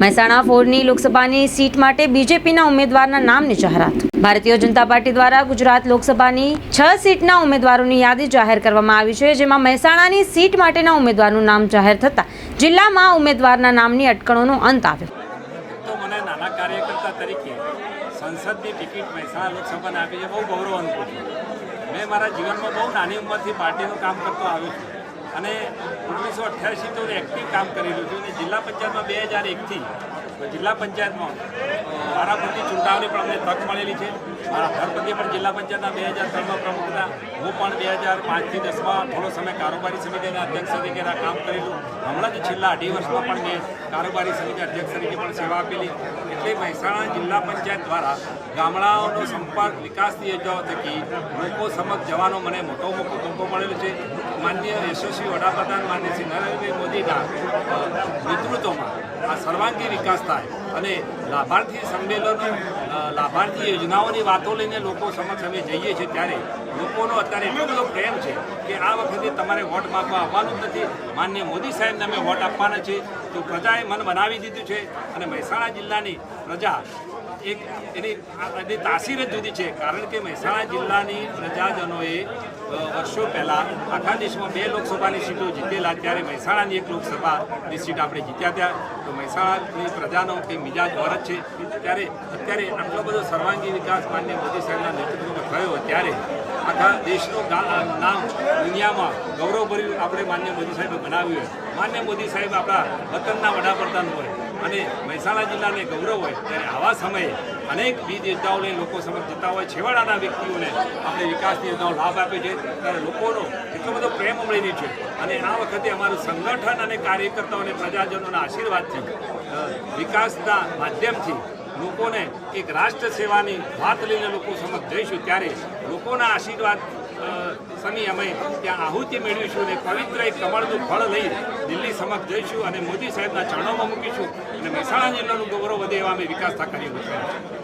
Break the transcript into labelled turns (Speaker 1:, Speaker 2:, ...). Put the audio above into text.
Speaker 1: મહેસાણા ફોરની લોકસભાની સીટ માટે બીજેપીના ઉમેદવારના નામની જાહેરાત. ભારતીય જનતા પાર્ટી દ્વારા ગુજરાત લોકસભાની છ સીટના ઉમેદવારોની યાદી જાહેર કરવામાં આવી છે, જેમાં મહેસાણાની સીટ માટેના ઉમેદવારનું નામ જાહેર થતાં જિલ્લામાં ઉમેદવારના નામની અટકણોનો અંત આવ્યો.
Speaker 2: સંસદની ટિકિટ મહેસાણા લોકસભાને આપી છે, બહુ ગૌરવ અનુભવ મેં મારા જીવનમાં બહુ નાની ઉંમરથી પાર્ટીનું કામ કરતો આવ્યો છું. અને ઓગણીસો અઠ્યાસી તો એક્ટિવ કામ કરી રહ્યો છું અને જિલ્લા પંચાયતમાં બે હજાર એકથી જિલ્લા પંચાયતમાં વારાફરતી ચૂંટાવાની પણ અમને તક મળેલી છે. મારા ધરપતિ પણ જિલ્લા પંચાયતના બે હજાર ત્રણમાં પ્રમુખ હતા. હું પણ બે હજાર પાંચથી દસમાં થોડો સમય કારોબારી સમિતિના અધ્યક્ષ તરીકેના કામ કરેલું હમણાં જ છેલ્લા અઢી વર્ષમાં પણ મેં કારોબારી સમિતિ અધ્યક્ષ તરીકે પણ સેવા આપેલી એટલે મહેસાણા જિલ્લા પંચાયત દ્વારા ગામડાઓનો સંપર્ક વિકાસની યોજનાઓ થકી લોકો સમક્ષ જવાનો મને મોટો મોટો મોકો મળેલો છે. માનનીય યશસ્વી વડાપ્રધાન માન્ય શ્રી મોદીના નેતૃત્વમાં આ સર્વાંગી વિકાસ થાય અને લાભાર્થી સંમેલનો લાભાર્થી યોજનાઓની વાતો લઈને લોકો સમક્ષ અમે જઈએ છીએ ત્યારે લોકોનો અત્યારે એટલો બધો પ્રેમ છે કે આ વખતે તમારે વોટ માગવા આવવાનું નથી. માન્ય મોદી સાહેબને અમે વોટ આપવાના છે તો પ્રજાએ મન બનાવી દીધું છે અને મહેસાણા જિલ્લાની પ્રજા એક એની એની તાસીર જ જુદી છે, કારણ કે મહેસાણા જિલ્લાની પ્રજાજનોએ વર્ષો પહેલાં આખા દેશમાં બે લોકસભાની સીટો જીતેલા, ત્યારે મહેસાણાની એક લોકસભાની સીટ આપણે જીત્યા ત્યાં. તો મહેસાણાની પ્રજાનો કંઈ મિજાજ ઓર છે. ત્યારે અત્યારે આટલો બધો સર્વાંગી વિકાસ માન્ય મોદી સાહેબના નેતૃત્વમાં થયો, ત્યારે આખા દેશનું નામ દુનિયામાં ગૌરવભર્યું આપણે માન્ય મોદી સાહેબે બનાવ્યું. માન્ય મોદી સાહેબ આપણા વતનના વડાપ્રધાન હોય અને મહેસાણા જિલ્લાને ગૌરવ હોય, ત્યારે આવા સમયે અનેક વીજ યોજનાઓ લોકો સમક્ષ જતા હોય, છેવાડાના વ્યક્તિઓને આપણે વિકાસની યોજનાઓ લાભ આપે છે, ત્યારે લોકોનો એટલો બધો પ્રેમ મળેલી છે. અને આ વખતે અમારું સંગઠન અને કાર્યકર્તાઓ અને પ્રજાજનોના આશીર્વાદથી વિકાસના માધ્યમથી લોકોને એક રાષ્ટ્ર સેવાની વાત લઈને લોકો સમક્ષ જઈશું, ત્યારે લોકોના આશીર્વાદ સમી અમે ત્યાં આહુતિ મેળવીશું અને પવિત્ર એક કમળનું ફળ લઈ દિલ્હી સમક્ષ જઈશું અને મોદી સાહેબના ચરણોમાં મૂકીશું અને મહેસાણા જિલ્લાનું ગૌરવ વધે એવા અમે વિકાસના કાર્યો કરીશું